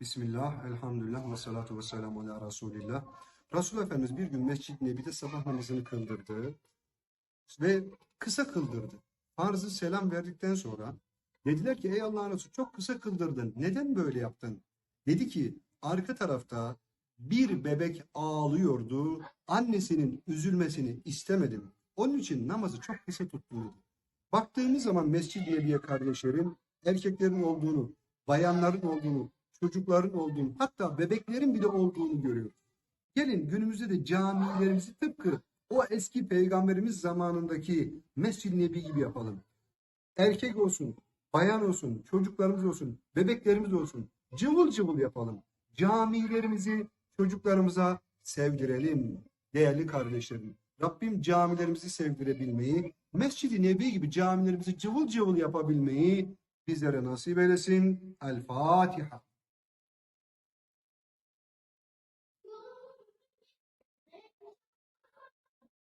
Bismillah, elhamdülillah ve salatu ve selamu ala Resulillah. Resul Efendimiz bir gün Mescid-i Nebi'de sabah namazını kıldırdı ve kısa kıldırdı. Farzı selam verdikten sonra dediler ki ey Allah'ın Resulü çok kısa kıldırdın. Neden böyle yaptın? Dedi ki arka tarafta bir bebek ağlıyordu. Annesinin üzülmesini istemedim. Onun için namazı çok kısa tuttum dedi. Baktığımız zaman Mescid-i Nebi'ye kardeşlerim erkeklerin olduğunu, bayanların olduğunu, çocukların olduğunu, hatta bebeklerin bile olduğunu görüyoruz. Gelin günümüzde de camilerimizi tıpkı o eski peygamberimiz zamanındaki Mescid-i Nebi gibi yapalım. Erkek olsun, bayan olsun, çocuklarımız olsun, bebeklerimiz olsun. Cıvıl cıvıl yapalım. Camilerimizi çocuklarımıza sevdirelim değerli kardeşlerim. Rabbim camilerimizi sevdirebilmeyi, Mescid-i Nebi gibi camilerimizi cıvıl cıvıl yapabilmeyi bizlere nasip eylesin. El Fatiha.